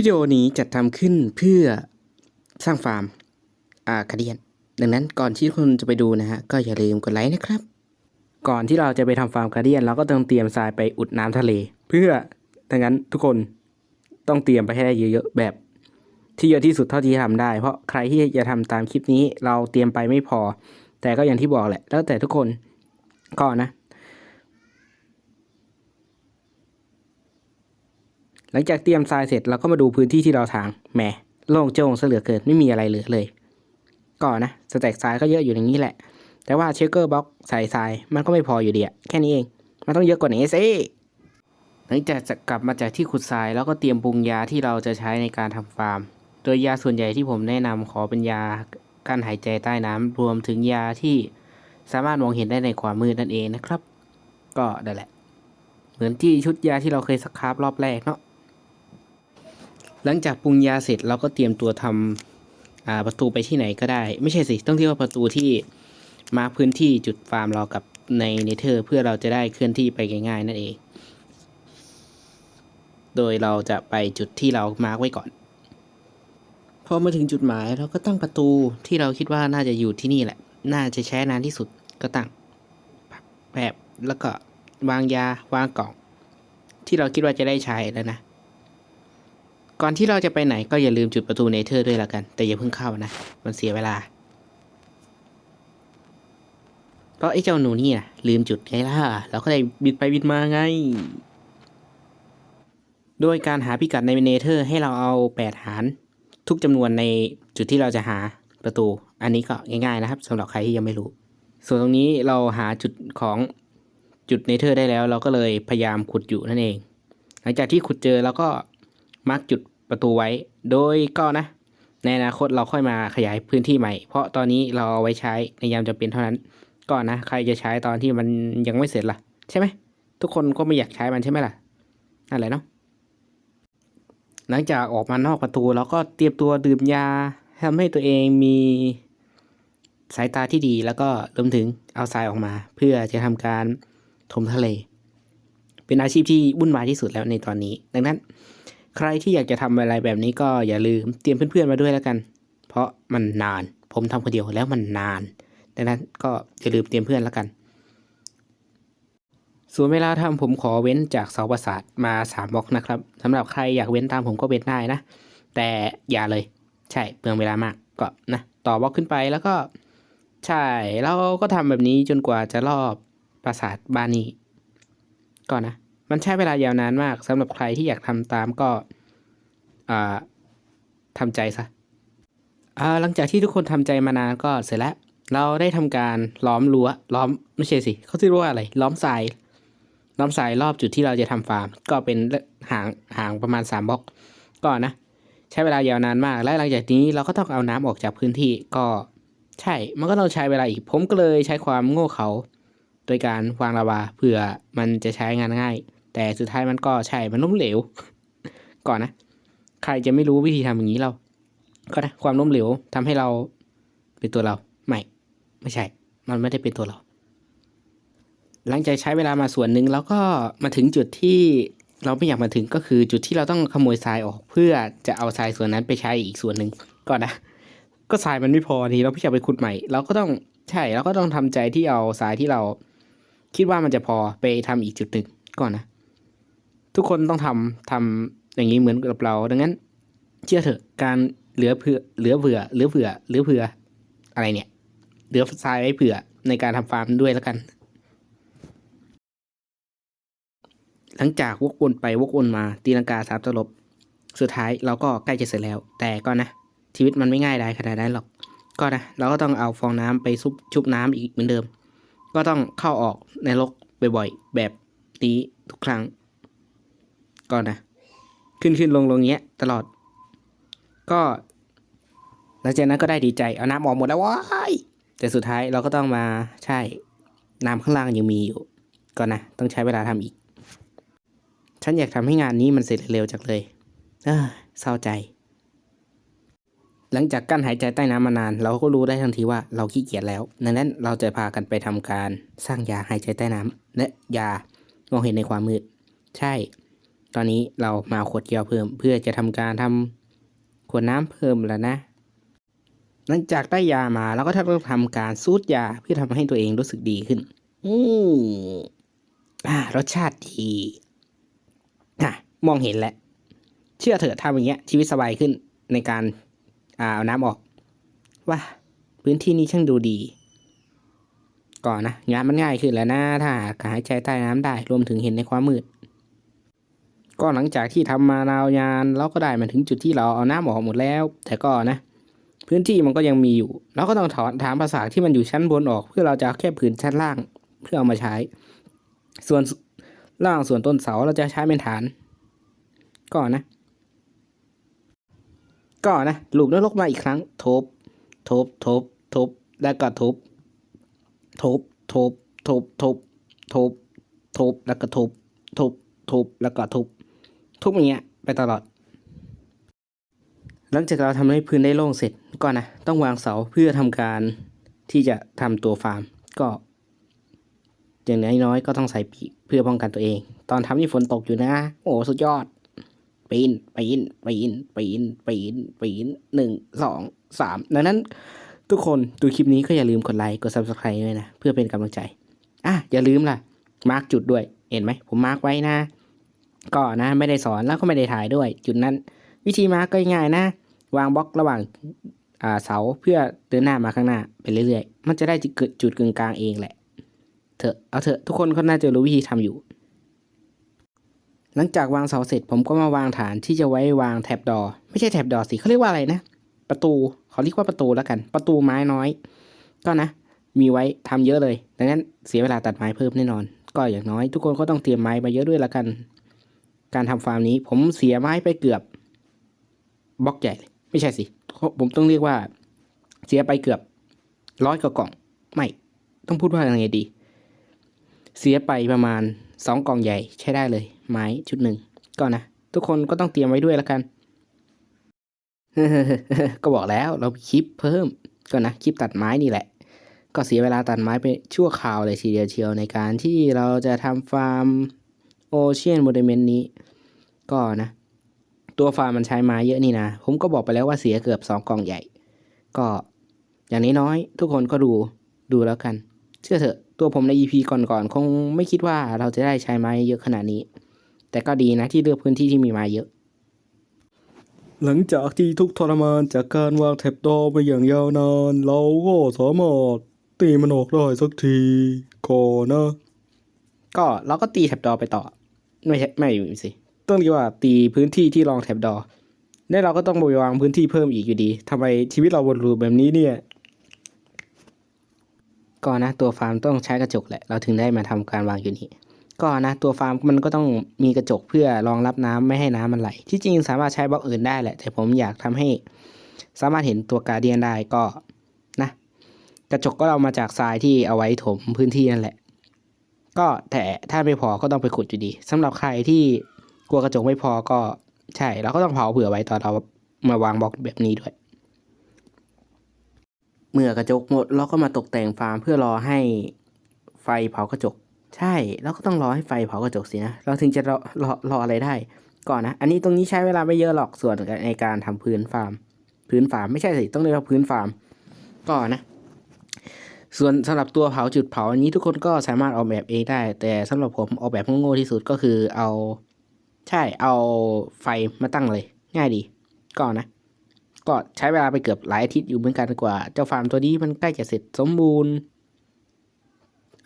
วิดีโอนี้จัดทำขึ้นเพื่อสร้างฟาร์มอาคาเดียน ดังนั้นก่อนที่คุณจะไปดูนะฮะ ก็อย่าลืมกดไลค์นะครับ ก่อนที่เราจะไปทำฟาร์มคาเดียน เราก็ต้องเตรียมทรายไปอุดน้ำทะเล เพื่อดังนั้นทุกคนต้องเตรียมไปให้ได้เยอะๆแบบที่เยอะที่สุดเท่าที่ทำได้ เพราะใครที่จะทำตามคลิปนี้เราเตรียมไปไม่พอ แต่ก็อย่างที่บอกแหละ แล้วแต่ทุกคนก็นะ หลังจากเตรียมทรายเสร็จเราก็มาดูพื้นที่ที่เราทางแหมโล่งโจ้งเหลือเกินไม่มีอะไรเหลือเลยก็นนะสแต็กทรายก็เยอะอยู่อย่างนี้แหละ แต่ว่าเชคเกอร์บล็อกใส่ทรายมันก็ไม่พออยู่ดีอะแค่นี้เอง มันต้องเยอะกว่านี้สิหลังจากจะกลับมาจากที่ขุดทรายแล้วก็เตรียมปรุงยาที่เราจะใช้ในการทำฟาร์ม โดยยาส่วนใหญ่ที่ผมแนะนำขอเป็นยากั้นหายใจใต้น้ำรวมถึงยาที่สามารถมองเห็นได้ในความมืดนั่นเองนะครับ ก็นั่นแหละ เหมือนที่ชุดยาที่เราเคยสครับรอบแรกเนาะ หลังจากปรุงยาเสร็จเราก็เตรียมตัวทำประตูไปที่ไหนก็ได้ ไม่ใช่สิต้องเรียกว่าประตูที่มาพื้นที่จุดฟาร์มเรากับในเนเธอร์เพื่อเราจะได้เคลื่อนที่ไปง่ายๆนั่นเอง โดยเราจะไปจุดที่เรามาร์กไว้ก่อน พอมาถึงจุดหมายเราก็ตั้งประตูที่เราคิดว่าน่าจะอยู่ที่นี่แหละ น่าจะใช้นานที่สุดก็ตั้งแบบแล้วก็วางยาวางกล่อง ที่เราคิดว่าจะได้ใช้แล้วนะ ก่อนที่เราจะไปไหนก็อย่าลืมจุดประตูเนเธอร์ด้วยละกัน แต่อย่าเพิ่งเข้านะ มันเสียเวลา เพราะไอ้เจ้าหนูนี่นะลืมจุดไงล่ะเราก็ได้บิดไปบิดมาไง โดยการหาพิกัดในเนเธอร์ให้เราเอาแปดหาร ทุกจำนวนในจุดที่เราจะหาประตู อันนี้ก็ง่ายๆนะครับสำหรับใครที่ยังไม่รู้ ส่วนตรงนี้เราหาจุดของจุดเนเธอร์ได้แล้ว เราก็เลยพยายามขุดอยู่นั่นเอง หลังจากที่ขุดเจอเราก็ มาร์กจุดประตูไว้ โดยก็นะ ในอนาคตเราค่อยมาขยายพื้นที่ใหม่ เพราะตอนนี้เราเอาไว้ใช้ในยามจำเป็นเท่านั้น ก็นะ ใครจะใช้ตอนที่มันยังไม่เสร็จล่ะ ใช่ไหม ทุกคนก็ไม่อยากใช้มันใช่ไหมล่ะนั่นแหละเนาะหลังจากออกมานอกประตูเราก็เตรียมตัวดื่มยาทำให้ตัวเองมีสายตาที่ดีแล้วก็รวมถึงเอาทรายออกมา เพื่อจะทำการถมทะเล เป็นอาชีพที่วุ่นวายที่สุดแล้วในตอนนี้ ดังนั้น ใครที่อยากจะทำอะไรแบบนี้ก็อย่าลืมเตรียมเพื่อนๆมาด้วยแล้วกัน เพราะมันนาน ผมทำคนเดียวแล้วมันนาน ดังนั้นก็อย่าลืมเตรียมเพื่อนแล้วกัน ส่วนเวลาทำผมขอเว้นจากเสาประสาทมาสามบล็อกนะครับสำหรับใครอยากเว้นตามผมก็เว้นได้นะ แต่อย่าเลย ใช่เปลืองเวลามากก็นะต่อบล็อกขึ้นไปแล้วก็ใช่เราก็ทำแบบนี้จนกว่าจะรอบปราสาทบานนี้ก่อนนะ มันใช้เวลายาวนานมากสำหรับใครที่อยากทำตามก็อ่าทำใจซะหลังจากที่ทุกคนทำใจมานานก็เสร็จแล้ว เราได้ทำการล้อมรั้วล้อมไม่ใช่สิเขาเรียกว่าอะไร ล้อมทราย ล้อมทรายรอบจุดที่เราจะทำฟาร์ม ก็เป็นห่างห่างประมาณ3บล็อกก่อนนะ ใช้เวลายาวนานมาก และหลังจากนี้เราก็ต้องเอาน้ำออกจากพื้นที่ก็ใช่ มันก็ต้องใช้เวลาอีก ผมก็เลยใช้ความโง่เขา โดยการวางลาวาเผื่อมันจะใช้งานง่าย แต่สุดท้ายมันก็ใช่มันล้มเหลว ก่อนนะ ใครจะไม่รู้วิธีทำอย่างนี้เรา ก็นะความล้มเหลวทำให้เราเป็นตัวเราไม่ไม่ใช่ มันไม่ได้เป็นตัวเรา หลังจากใช้เวลามาส่วนหนึ่งแล้วก็มาถึงจุดที่เราไม่อยากมาถึงก็คือจุดที่เราต้องขโมยทรายออกเพื่อจะเอาทรายส่วนนั้นไปใช้อีกส่วนหนึ่งก่อนนะก็ทรายมันไม่พอทีเราพี่จะไปขุดใหม่ เราก็ต้องใช่เราก็ต้องทำใจที่เอาทรายที่เรา คิดว่ามันจะพอไปทำอีกจุดหนึ่งก่อนนะ ทุกคนต้องทำทำอย่างนี้เหมือนกับเรา ดังนั้น เชื่อเถอะการเหลือเผื่อเหลือเผื่อเหลือเผื่อเหลือเผื่ออะไรเนี่ย เหลือทรายไว้เผื่อในการทำฟาร์มด้วยแล้วกัน หลังจากวกวนไปวกวนมาตีลังกาสามตลบ สุดท้ายเราก็ใกล้จะเสร็จแล้ว แต่ก็นะ ชีวิตมันไม่ง่ายได้ขนาดนั้นหรอก ก็นะ เราก็ต้องเอาฟองน้ำไปซุบชุบน้ำอีกเหมือนเดิม ก็ต้องเข้าออกในรกบ่อยๆแบบนี้ทุกครั้ง ก็นะ ขึ้นขึ้นลงลงเงี้ยตลอด ก็หลังจากนั้นก็ได้ดีใจเอาน้ำออกหมดแล้วว้ายแต่สุดท้ายเราก็ต้องมาใช่น้ำข้างล่างยังมีอยู่ก็นะ ต้องใช้เวลาทำอีก ฉันอยากทำให้งานนี้มันเสร็จเร็วจังเลยเออเศร้าใจ หลังจากกั้นหายใจใต้น้ำมานาน เราก็รู้ได้ทันทีว่าเราขี้เกียจแล้วดังนั้นเราจะพากันไปทำการสร้างยาหายใจใต้น้ำและยามองเห็นในความมืด ใช่ ตอนนี้เรามาขวดแก้วเพิ่ม เพื่อจะทำการทำขวดน้ำเพิ่มแล้วนะ หลังจากได้ยามาเราก็ต้องทำการซูดยาเพื่อทำให้ตัวเองรู้สึกดีขึ้นอืมอ่ารสชาติดีอะมองเห็นแล้วเชื่อเถอะทำอย่างเงี้ย ชีวิตสบายขึ้นในการอ่าเอาน้ำออก ว่า พื้นที่นี้ช่างดูดี ก่อนนะงานมันง่ายขึ้นแล้วนะถ้าหากหายใจใต้น้ำได้รวมถึงเห็นในความมืด ก็หลังจากที่ทำมานานยานเราก็ได้มาถึงจุดที่เราเอาน้ำออกหมดแล้ว แต่ก็นะ พื้นที่มันก็ยังมีอยู่ เราก็ต้องถอนถามภาษาที่มันอยู่ชั้นบนออก เพื่อเราจะแค่ผืนชั้นล่างเพื่อเอามาใช้ ส่วนล่างส่วนต้นเสาเราจะใช้เป็นฐานก่อนนะ ก็นะลูกนรกมาอีกครั้ง ทบ ทบ ทบ ทบ แล้วก็ทบ ทบ ทบ ทบ ทบ ทบ ทบ แล้วก็ทบ ทบ ทบ แล้วก็ทุบ ทุบอย่างเงี้ยไปตลอด หลังจากเราทำให้พื้นได้โล่งเสร็จก็นะต้องวางเสาเพื่อทำการที่จะทำตัวฟาร์ม ก็ อย่างน้อยๆก็ต้องใส่ปีกเพื่อป้องกันตัวเอง ตอนทำนี่ฝนตกอยู่นะ โอ้สุดยอดปีนปีนปีนปีนปีนปีนหนึ่งสองสามดังนั้นทุกคนดูคลิปนี้ก็อย่าลืมกดไลค์กด subscribe ด้วยนะ เพื่อเป็นกำลังใจ อะ อย่าลืมล่ะ มาร์กจุดด้วย เห็นไหม ผมมาร์กไว้นะ ก็นะไม่ได้สอนแล้วก็ไม่ได้ถ่ายด้วย จุดนั้น วิธีมาก็ง่ายนะ วางบล็อกระหว่างเสาเพื่อเดินหน้ามาข้างหน้าไปเรื่อยๆ มันจะได้จุดจุดกึ่งกลางเองแหละ เถอะเอาเถอะทุกคนก็น่าจะรู้วิธีทำอยู่ หลังจากวางเสาเสร็จผมก็มาวางฐานที่จะไว้วางแท็บดอ ไม่ใช่แท็บดอสิเขาเรียกว่าอะไรนะ ประตูเขาเรียกว่าประตูแล้วกัน ประตูไม้น้อย ก็นะ มีไว้ทำเยอะเลย ดังนั้นเสียเวลาตัดไม้เพิ่มแน่นอน ก็อย่างน้อย ทุกคนก็ต้องเตรียมไม้มาเยอะด้วยละกัน การทำฟาร์มนี้ ผมเสียไม้ไปเกือบบล็อกใหญ่เลยไม่ใช่สิ ผมต้องเรียกว่า เสียไปเกือบร้อยกว่ากล่อง ไม่ต้องพูดว่ายังไงดี เสียไปประมาณสองกล่องใหญ่ใช้ได้เลย ไม้ชุดหนึ่งก็นะ ทุกคนก็ต้องเตรียมไว้ด้วยละกัน ก็บอกแล้วเราคลิปเพิ่มก็นะคลิปตัดไม้นี่แหละ ก็เสียเวลาตัดไม้ไปชั่วคราวเลยทีเดียวเชียวในการที่เราจะทำฟาร์มโอเชียนโมเดเมนต์นี้ ก็นะ ตัวฟาร์มมันใช้ไม้เยอะนี่นะ ผมก็บอกไปแล้วว่าเสียเกือบสองกล่องใหญ่ ก็อย่างน้อยๆทุกคนก็ดูดูแล้วกัน เชื่อเถอะตัวผมใน EP ก่อนๆคงไม่คิดว่าเราจะได้ใช้ไม้เยอะขนาดนี้ แต่ก็ดีนะที่เลือกพื้นที่ที่มีไม้เยอะหลังจากที่ทุกข์ทรมานจากการวางแท็บดอไปอย่างยาวนาน เราก็สามารถตีมันออกได้สักทีก่อนนะ ก็เราก็ตีแท็บดอไปต่อ ไม่ใช่ไม่สิ ต้องเรียกว่าตีพื้นที่ที่รองแท็บดอแล้วเราก็ต้องไปวางพื้นที่เพิ่มอีกอยู่ดีทำไมชีวิตเราวนลูปแบบนี้เนี่ยก็นะตัวฟาร์มต้องใช้กระจกแหละเราถึงได้มาทำการวางอยู่นี่ก็นะตัวฟาร์มมันก็ต้องมีกระจกเพื่อรองรับน้ำไม่ให้น้ำมันไหล ที่จริงสามารถใช้บล็อกอื่นได้แหละ แต่ผมอยากทำให้สามารถเห็นตัวการเดียนได้ก็นะ กระจกก็เรามาจากทรายที่เอาไว้ถมพื้นที่นั่นแหละ ก็แต่ถ้าไม่พอก็ต้องไปขุดอยู่ดีสำหรับใครที่ กลัวกระจกไม่พอก็ใช่เราก็ต้องเผาเผื่อไว้ตอนเรามาวางบล็อกแบบนี้ด้วย เมื่อกระจกหมดเราก็มาตกแต่งฟาร์มเพื่อรอให้ไฟเผากระจก ใช่เราก็ต้องรอให้ไฟเผากระจกสินะเราถึงจะรอรอรออะไรได้ ก่อนนะ อันนี้ตรงนี้ใช้เวลาไม่เยอะหรอกส่วนในการทำพื้นฟาร์ม พื้นฟาร์มไม่ใช่สิต้องเรียกว่าพื้นฟาร์มก็นนะส่วนสำหรับตัวเผาจุดเผาอันนี้ทุกคนก็สามารถออกแบบเองได้ แต่สำหรับผมออกแบบโง่ๆที่สุดก็คือเอา ใช่เอาไฟมาตั้งเลย ง่ายดี ก็นะ ก็ใช้เวลาไปเกือบหลายอาทิตย์อยู่เหมือนกันกว่า เจ้าฟาร์มตัวนี้มันใกล้จะเสร็จสมบูรณ์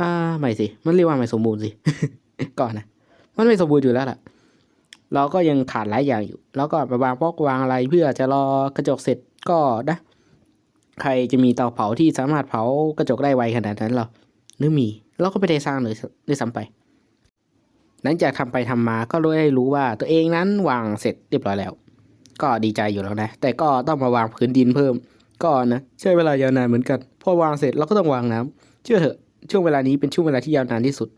อ่าไม่สิ มันเรียกว่าไม่สมบูรณ์สิก่อนนะ มันไม่สมบูรณ์อยู่แล้วล่ะ เราก็ยังขาดหลายอย่างอยู่ แล้วก็ไปวางบล็อกวางอะไรเพื่อจะรอกระจกเสร็จก็นะ ใครจะมีเตาเผาที่สามารถเผากระจกได้ไวขนาดนั้นหรอหรือมี เราก็ไม่ได้สร้างเลยด้วยซ้ำไป หลังจากทำไปทำมาก็รู้ได้รู้ว่าตัวเองนั้นวางเสร็จเรียบร้อยแล้ว ก็ดีใจอยู่แล้วนะ แต่ก็ต้องมาวางพื้นดินเพิ่มก็นะใช้เวลายาวนานเหมือนกัน พอวางเสร็จเราก็ต้องวางน้ำเชื่อเถอะช่วงเวลานี้เป็นช่วงเวลาที่ยาวนานที่สุด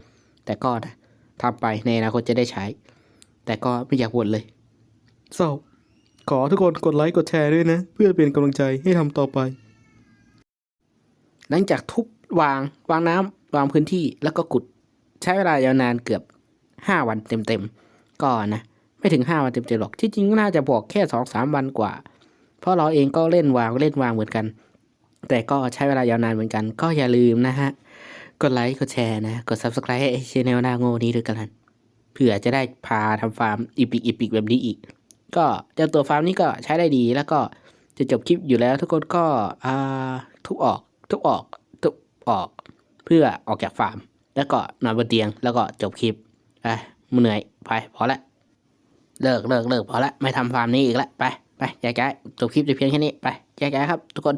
แต่ก็นะทำไปในอนาคตจะได้ใช้ แต่ก็ไม่อยากบ่นเลยเศร้าขอทุกคนกดไลค์กดแชร์ด้วยนะ เพื่อเป็นกำลังใจให้ทำต่อไป หลังจากทุบวางวางน้ำวางพื้นที่แล้วก็ขุด ใช้เวลายาวนานเกือบ ห้าวันเต็มๆก็นะไม่ถึงห้าวันเต็มๆหรอกที่จริงน่าจะบอกแค่สองสามวันกว่า เพราะเราเองก็เล่นวางเล่นวางเหมือนกัน แต่ก็ใช้เวลายาวนานเหมือนกัน ก็อย่าลืมนะฮะกดไลค์กดแชร์นะกด subscribe ให้ช anel หน้าโง่นี้ด้วยกันเผื่อจะได้พาทำฟาร์มอีพิกอีพิกแบบนี้อีก ก็เจ้าตัวฟาร์มนี้ก็ใช้ได้ดีแล้วก็จะจบคลิปอยู่แล้วทุกคนก็อ่าทุบออกทุบออกทุบออก เพื่อออกจากฟาร์ม แล้วก็นอนบนเตียงแล้วก็จบคลิป ไปเหนื่อยไปพอละเลิกเลิกเลิกพอละไม่ทำฟาร์มนี้อีกละไปไปแยกย้ายจบคลิปจะเพียงแค่นี้ไปแยกย้ายครับทุกคน